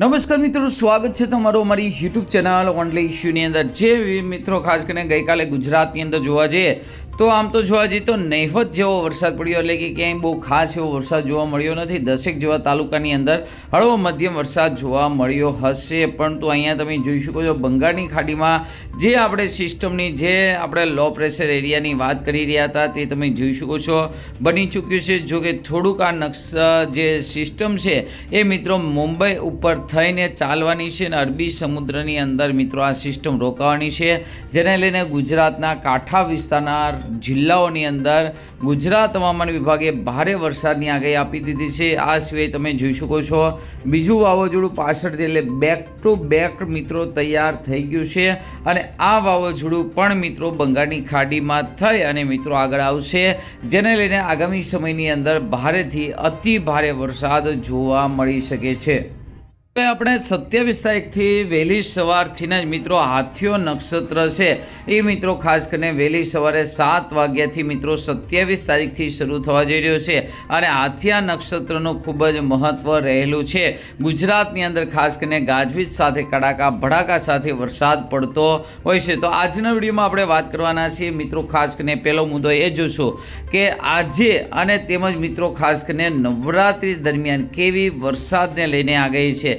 નમસ્કાર મિત્રો, સ્વાગત છે તમારું અમારી યુટ્યુબ ચેનલ ઓનલી ઇશ્યુની અંદર. જે મિત્રો, ખાસ કરીને ગઈકાલે ગુજરાતની અંદર જોવા જઈએ તો આમ તો જોવા જઈએ તો નહીવત જેવો વરસાદ પડ્યો એટલે કે ક્યાંય બહુ ખાસ એવો વરસાદ જોવા મળ્યો નથી. દસેક જેવા તાલુકાની અંદર હળવો મધ્યમ વરસાદ જોવા મળ્યો હશે. પરંતુ અહીંયા તમે જોઈ શકો છો બંગાળની ખાડીમાં જે આપણે સિસ્ટમની જે આપણે લો પ્રેશર એરિયાની વાત કરી રહ્યા હતા તે તમે જોઈ શકો છો. બની ચૂક્યું છે. જો કે થોડુંક આ નકશા જે સિસ્ટમ છે એ મિત્રો મુંબઈ ઉપર થઈને ચાલવાની છે અને અરબી સમુદ્રની અંદર મિત્રો આ સિસ્ટમ રોકાવાની છે. જેને લઈને ગુજરાતના કાંઠા વિસ્તારના જિલ્લાઓની અંદર ગુજરાત હવામાન વિભાગે ભારે વરસાદની આગાહી આપી દીધી છે. આ સિવાય તમે જોઈ શકો છો, બીજું વાવાઝોડું પાછળથી એટલે બેક ટુ બેક મિત્રો તૈયાર થઈ ગયું છે અને આ વાવાઝોડું પણ મિત્રો બંગાળની ખાડીમાં થઈ અને મિત્રો આગળ આવશે. જેને લઈને આગામી સમયની અંદર ભારેથી અતિ ભારે વરસાદ જોવા મળી શકે છે. હવે આપણે સત્યાવીસ તારીખથી વહેલી સવારથી જ મિત્રો, હાથીઓ નક્ષત્ર છે. એ મિત્રો, ખાસ કરીને વહેલી સવારે સાત વાગ્યાથી મિત્રો, સત્યાવીસ તારીખથી શરૂ થવા જઈ રહ્યો છે અને હાથિયા નક્ષત્રનું ખૂબ જ મહત્ત્વ રહેલું છે. ગુજરાતની અંદર ખાસ કરીને ગાજવીજ સાથે, કડાકા, ભડાકા સાથે વરસાદ પડતો હોય છે. તો આજના વિડીયોમાં આપણે વાત કરવાના છીએ, મિત્રો, ખાસ કરીને પહેલો મુદ્દો એ જોશું કે આજે અને તેમજ મિત્રો, ખાસ કરીને નવરાત્રિ દરમિયાન કેવી વરસાદને લઈને આગાહી છે.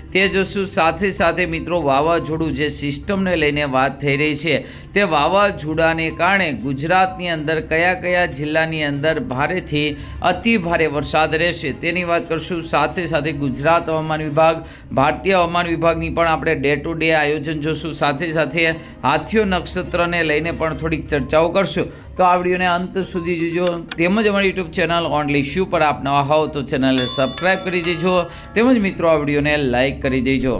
તે જોશું સાથે સાથે મિત્રો વાવાઝોડું જે સિસ્ટમને લઈને વાત થઈ રહી છે, તે વાવાઝોડાને કારણે ગુજરાતની અંદર કયા કયા જિલ્લાની અંદર ભારેથી અતિ ભારે વરસાદ રહેશે તેની વાત કરશું. સાથે સાથે ગુજરાત હવામાન વિભાગ, ભારતીય હવામાન વિભાગની પણ આપણે ડે ટુ ડે આયોજન જોશું. સાથે સાથે હાથીઓ નક્ષત્રને લઈને પણ થોડીક ચર્ચાઓ કરશું. તો આ વિડીયોને અંત સુધી જોજો. તેમજ અમારી યુટ્યુબ ચેનલ ઓનલી શ્યુ પર આપ નવા હોવ તો ચેનલને સબસ્ક્રાઈબ કરી દેજો. તેમજ મિત્રો, આ વિડીયોને કરી દેજો.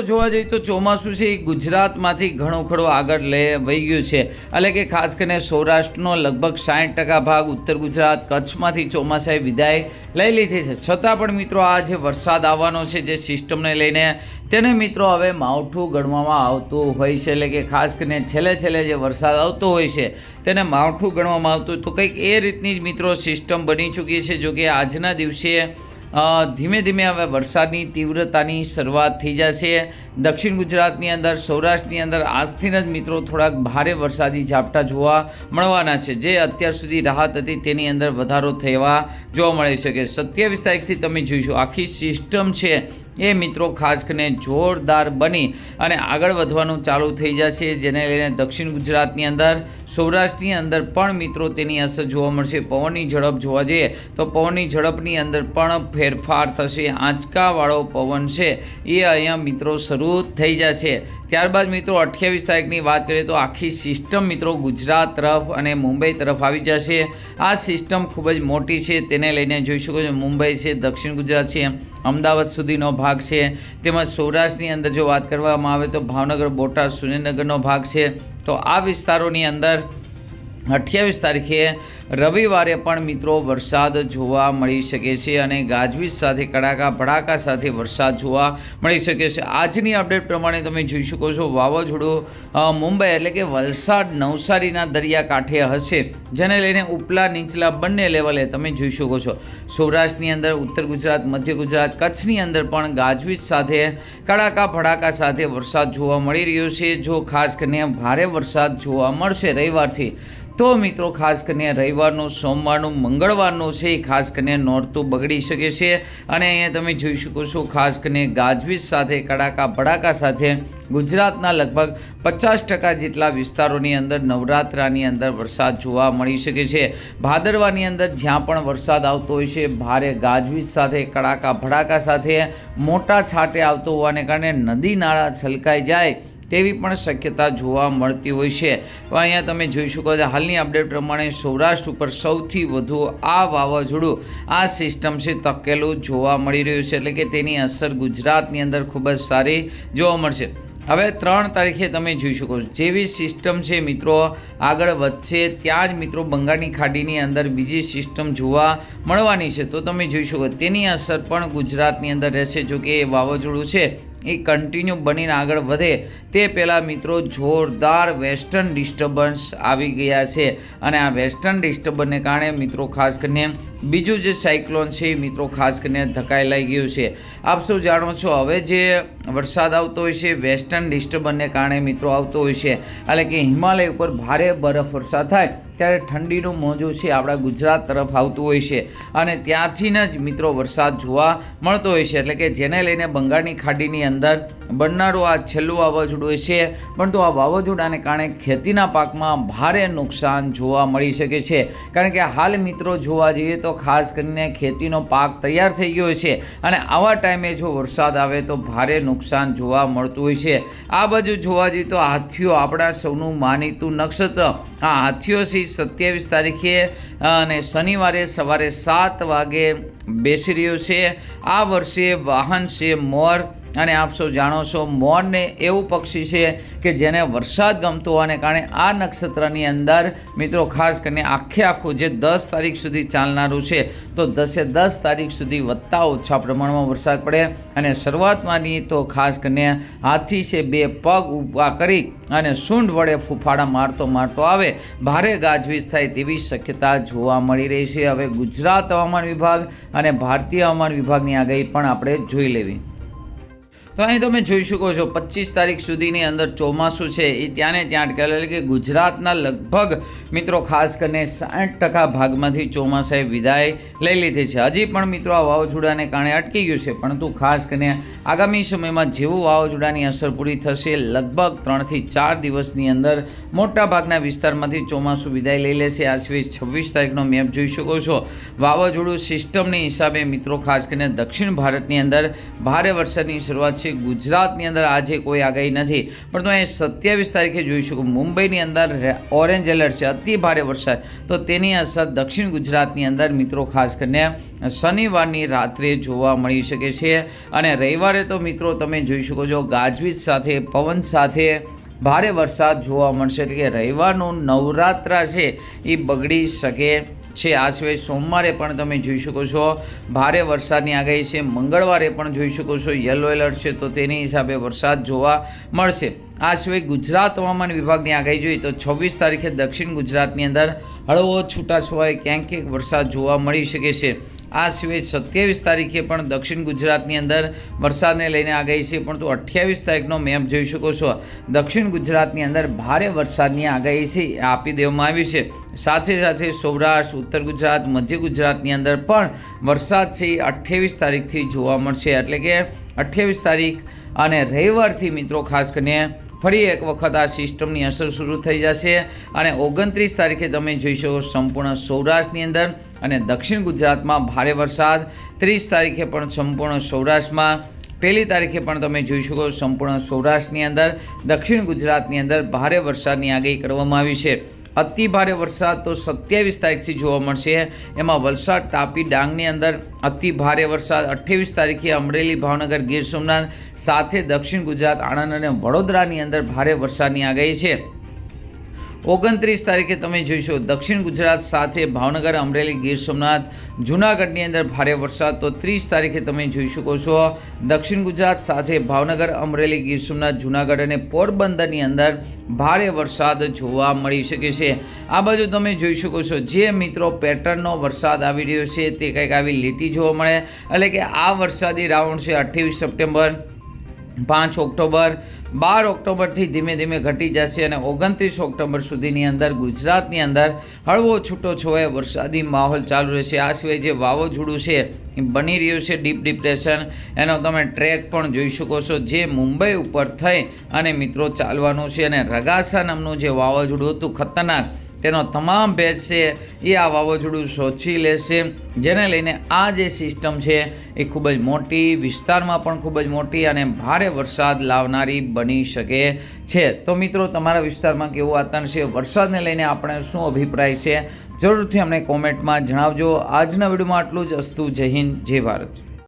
જોવા જઈએ તો ચોમાસું છે, એ ગુજરાતમાંથી ઘણો ખરો આગળ લે વહી ગયું છે. એટલે કે ખાસ કરીને સૌરાષ્ટ્રનો લગભગ સાઠ ટકા ભાગ ઉત્તર ગુજરાત કચ્છમાંથી ચોમાસાએ વિદાય લઈ લીધી છે. છતાં પણ મિત્રો આ જે વરસાદ આવવાનો છે, જે સિસ્ટમને લઈને તેને મિત્રો હવે માવઠું ગણવામાં આવતું હોય છે. એટલે કે ખાસ કરીને છેલ્લે છેલ્લે જે વરસાદ આવતો હોય છે, તેને માવઠું ગણવામાં આવતું તો કંઈક એ રીતની જ મિત્રો સિસ્ટમ બની ચૂકી છે, જો કે આજના દિવસે ધીમે ધીમે હવે વરસાદની તીવ્રતાની શરૂઆત થઈ જશે. દક્ષિણ ગુજરાતની અંદર, સૌરાષ્ટ્રની અંદર આજથી જ મિત્રો થોડાક ભારે વરસાદી ઝાપટા જોવા મળવાના છે. જે અત્યાર સુધી રાહત હતી તેની અંદર વધારો થવા જોવા મળી શકે સત્યાવીસ તારીખથી તમે જોઈશું આખી સિસ્ટમ છે એ મિત્રો ખાસ કરીને જોરદાર બની અને આગળ વધવાનું ચાલુ થઈ જશે, જેને લઈને દક્ષિણ ગુજરાતની અંદર, સૌરાષ્ટ્રની અંદર પણ મિત્રો તેની અસર જોવા મળશે. પવનની ઝડપ જોવા જઈએ તો પવનની ઝડપની અંદર પણ ફેરફાર થશે. આંચકાવાળો પવન છે. એ અહીંયા મિત્રો શરૂ થઈ જશે. ત્યારબાદ મિત્રો અઠ્યાવીસ તારીખની વાત કરીએ તો આખી સિસ્ટમ મિત્રો ગુજરાત તરફ અને મુંબઈ તરફ આવી જશે. આ સિસ્ટમ ખૂબ જ મોટી છે, તેને લઈને જોઈ શકો છો મુંબઈ છે, દક્ષિણ ગુજરાત છે, અમદાવાદ સુધીનો ભાગ છે. તેમજ સૌરાષ્ટ્રની અંદર જો વાત કરવામાં આવે તો ભાવનગર, બોટાદ, સુરેન્દ્રનગરનો ભાગ છે. તો આ વિસ્તારોની અંદર અઠ્યાવીસ તારીખે રવિવારે પણ મિત્રો વરસાદ જોવા મળી શકે છે અને ગાજવીજ સાથે, કડાકા ભડાકા સાથે વરસાદ જોવા મળી શકે છે. આજની અપડેટ પ્રમાણે તમે જોઈ શકો છો, વાવાઝોડું મુંબઈ એટલે કે વલસાડ, નવસારીના દરિયાકાંઠે હશે. જેને લઈને ઉપલા, નીચલા બંને લેવલે તમે જોઈ શકો છો. સૌરાષ્ટ્રની અંદર ઉત્તર ગુજરાત, મધ્ય ગુજરાત, કચ્છની અંદર પણ ગાજવીજ સાથે, કડાકા ભડાકા સાથે વરસાદ જોવા મળી રહ્યો છે. જો ખાસ કરીને ભારે વરસાદ જોવા મળશે રવિવારથી તો મિત્રો, ખાસ કરીને રવિવારનું, સોમવારનું, મંગળવારનું છે એ ખાસ કરીને નોરતું બગડી શકે છે. અને અહીંયા તમે જોઈ શકો છો, ખાસ કરીને ગાજવીજ સાથે, કડાકા ભડાકા સાથે ગુજરાતના લગભગ પચાસ ટકા જેટલા વિસ્તારોની અંદર નવરાત્રાની અંદર વરસાદ જોવા મળી શકે છે. ભાદરવાની અંદર જ્યાં પણ વરસાદ આવતો હોય છે, ભારે ગાજવીજ સાથે, કડાકા ભડાકા સાથે મોટા છાંટે આવતો હોવાને કારણે નદી નાળા છલકાઈ જાય. તેવી પણ શક્યતા જોવા મળતી હોય છે. અહીંયા તમે જોઈ શકો છો હાલની અપડેટ પ્રમાણે સૌરાષ્ટ્ર ઉપર સૌથી વધુ આ વાવાઝોડું આ સિસ્ટમ છે તકેલું જોવા મળી રહ્યું છે. એટલે કે તેની અસર ગુજરાતની અંદર ખૂબ જ સારી જોવા મળશે. હવે ત્રણ તારીખે તમે જોઈ શકો છો. જેવી સિસ્ટમ છે મિત્રો આગળ વધશે, ત્યાં જ મિત્રો બંગાળની ખાડીની અંદર બીજી સિસ્ટમ જોવા મળવાની છે. તો તમે જોઈ શકો તેની અસર પણ ગુજરાતની અંદર રહેશે. જો કે એ વાવાઝોડું છે એ કન્ટિન્યુ બનીને આગળ વધે તે પહેલાં મિત્રો જોરદાર વેસ્ટર્ન ડિસ્ટર્બન્સ આવી ગયા છે. અને આ વેસ્ટર્ન ડિસ્ટર્બન્સને કારણે મિત્રો ખાસ કરીને બીજું જે સાયક્લોન છે એ મિત્રો ખાસ કરીને ધકાઈ લઈ ગયું છે. આપ સૌ જાણો છો, હવે જે વરસાદ આવતો હોય છે વેસ્ટર્ન ડિસ્ટર્બન્સને કારણે મિત્રો આવતો હોય છે. એટલે કે હિમાલય ઉપર ભારે બરફ વર્ષા થાય. ત્યારે ઠંડીનું મોજું છે, આપણા ગુજરાત તરફ આવતું હોય છે. અને ત્યાંથી જ મિત્રો વરસાદ જોવા મળતો હોય છે, એટલે કે જેને લઈને બંગાળની ખાડીની અંદર બનનારું આ છેલ્લું વાવાઝોડું છે. પરંતુ આ વાવાઝોડાને કારણે ખેતીના પાકમાં ભારે નુકસાન જોવા મળી શકે છે. કારણ કે હાલ મિત્રો જોવા જઈએ તો ખાસ કરીને ખેતીનો પાક તૈયાર થઈ ગયો છે અને આવા ટાઈમે જો વરસાદ આવે તો ભારે નુકસાન જોવા મળતું હોય છે. આ બાજુ જોવા જઈએ તો હાથીઓ આપણા સૌનું માનીતું નક્ષત્ર, આ હાથીઓ છે સત્યાવીસ તારીખે, અને શનિવારે સવારે સાત વાગે બેસી રહ્યો છે. આ વર્ષે વાહન છે મોર અને આપ સૌ જાણો છો, મોરને એવું પક્ષી છે કે જેને વરસાદ ગમતો હોવાને કારણે આ નક્ષત્રની અંદર, મિત્રો, ખાસ કરીને આખે આખું જે દસ તારીખ સુધી ચાલનારું છે, તો દસે દસ તારીખ સુધી વધતા ઓછા પ્રમાણમાં વરસાદ પડે અને શરૂઆતમાંની તો ખાસ કરીને હાથી છે બે પગ ઊભા કરી અને સૂંઢ વડે ફૂફાડા મારતો મારતો આવે. ભારે ગાજવીજ થાય તેવી શક્યતા જોવા મળી રહી છે. હવે ગુજરાત હવામાન વિભાગ અને ભારતીય હવામાન વિભાગની આગાહી પણ આપણે જોઈ લેવી. તો અહીં તમે જોઈ શકો છો, પચીસ તારીખ સુધીની અંદર ચોમાસું છે. એ ત્યાંને ત્યાં અટકેલું એટલે કે ગુજરાતના લગભગ મિત્રો, ખાસ કરીને સાઠ ટકા ભાગમાંથી ચોમાસાએ વિદાય લઈ લીધી છે. હજી પણ મિત્રો, આ વાવાઝોડાને કારણે અટકી ગયું છે. પરંતુ ખાસ કરીને આગામી સમયમાં જેવું વાવાઝોડાની અસર પૂરી થશે, લગભગ ત્રણથી ચાર દિવસની અંદર મોટા ભાગના વિસ્તારમાંથી ચોમાસું વિદાય લઈ લેશે. આ સિવાય છવ્વીસ તારીખનો મેપ જોઈ શકો છો. વાવાઝોડું સિસ્ટમની હિસાબે મિત્રો, ખાસ કરીને દક્ષિણ ભારતની અંદર ભારે વરસાદની શરૂઆત છે. ગુજરાતની અંદર આજે કોઈ આગાહી નથી. પરંતુ અહીં સત્યાવીસ તારીખે જોઈ શકો, મુંબઈની અંદર ઓરેન્જ એલર્ટ છે. અતિ ભારે વરસાદ. તો તેની અસર દક્ષિણ ગુજરાતની અંદર મિત્રો ખાસ કરીને શનિવારની રાત્રે જોવા મળી શકે છે. અને રવિવારે તો મિત્રો તમે જોઈ શકો છો ગાજવીજ સાથે, પવન સાથે ભારે વરસાદ જોવા મળશે. એટલે કે રવિવારનું નવરાત્રા છે એ બગડી શકે છે. આ સિવાય સોમવારે પણ તમે જોઈ શકો છો, ભારે વરસાદની આગાહી છે. મંગળવારે પણ જોઈ શકો છો, યલો એલર્ટ છે. તો તેની હિસાબે વરસાદ જોવા મળશે. આ સિવાય ગુજરાત હવામાન વિભાગની આગાહી જોઈએ તો છવ્વીસ તારીખે દક્ષિણ ગુજરાતની અંદર હળવો છૂટાછવાય, ક્યાંક ક્યાંક વરસાદ જોવા મળી શકે છે. આ સિવાય સત્યાવીસ તારીખે પણ દક્ષિણ ગુજરાતની અંદર વરસાદને લઈને આગાહી છે, પરંતુ અઠ્યાવીસ તારીખનો મેપ જોઈ શકો છો. દક્ષિણ ગુજરાતની અંદર ભારે વરસાદની આગાહી છે, એ આપી દેવામાં આવી છે. સાથે સાથે સૌરાષ્ટ્ર, ઉત્તર ગુજરાત, મધ્ય ગુજરાતની અંદર પણ વરસાદ છે, એ અઠ્યાવીસ તારીખથી જોવા મળશે. એટલે કે અઠ્યાવીસ તારીખ અને રવિવારથી મિત્રો, ખાસ કરીને ફરી એક વખત આ સિસ્ટમની અસર શરૂ થઈ જશે. અને ઓગણત્રીસ તારીખે તમે જોઈ શકો સંપૂર્ણ સૌરાષ્ટ્રની અંદર અને દક્ષિણ ગુજરાતમાં ભારે વરસાદ. ત્રીસ તારીખે પણ સંપૂર્ણ સૌરાષ્ટ્રમાં. પહેલી તારીખે પણ તમે જોઈ શકો સંપૂર્ણ સૌરાષ્ટ્રની અંદર. દક્ષિણ ગુજરાતની અંદર ભારે વરસાદની આગાહી કરવામાં આવી છે. અતિ ભારે વરસાદ તો સત્યાવીસ તારીખથી જોવા મળશે. એમાં વલસાડ, તાપી, ડાંગની અંદર અતિ ભારે વરસાદ. અઠ્યાવીસ તારીખે અમરેલી, ભાવનગર, ગીર સોમનાથ સાથે દક્ષિણ ગુજરાત, આણંદ અને વડોદરાની અંદર ભારે વરસાદની આગાહી છે. ઓગણત્રીસ તારીખે તમે જોઈશો. દક્ષિણ ગુજરાત સાથે ભાવનગર, અમરેલી, ગીર સોમનાથ, જૂનાગઢની અંદર ભારે વરસાદ. તો ત્રીસ તારીખે તમે જોઈ શકો છો, દક્ષિણ ગુજરાત સાથે ભાવનગર, અમરેલી, ગીર સોમનાથ, જૂનાગઢ અને પોરબંદરની અંદર ભારે વરસાદ જોવા મળી શકે છે. આ બાજુ તમે જોઈ શકો છો, જે મિત્રો પેટર્નનો વરસાદ આવી રહ્યો છે તે કંઈક આવી લીટી જોવા મળે. એટલે કે આ વરસાદી રાઉન્ડ છે અઠ્ઠાવીસ સપ્ટેમ્બર, પાંચ ઓક્ટોબર બાર ઓક્ટોબરથી ધીમે ધીમે ઘટી જશે અને ઓગણત્રીસ ઓક્ટોબર સુધીની અંદર ગુજરાતની અંદર હળવો છૂટો છવાયો વરસાદી માહોલ ચાલુ રહેશે. આ સિવાય જે વાવાઝોડું છે એ બની રહ્યું છે, ડીપ ડિપ્રેશન. એનો તમે ટ્રેક પણ જોઈ શકો છો જે મુંબઈ ઉપર થઈ અને મિત્રો ચાલવાનું છે અને રગાસા નામનું જે વાવાઝોડું હતું, ખતરનાક તેનો તમામ ભેજ છે એ આ વાવાઝોડું સોચી લેશે. જેને લઈને આ જે સિસ્ટમ છે એ ખૂબ જ મોટી, વિસ્તારમાં પણ ખૂબ જ મોટી અને ભારે વરસાદ લાવનારી બની શકે છે. તો મિત્રો, તમારા વિસ્તારમાં કેવું વાતાવરણ છે? વરસાદને લઈને આપણે શું અભિપ્રાય છે? જરૂરથી અમને કોમેન્ટમાં જણાવજો. આજના વિડીયોમાં આટલું જ. અસ્તુ જય હિન્દ, જય ભારત.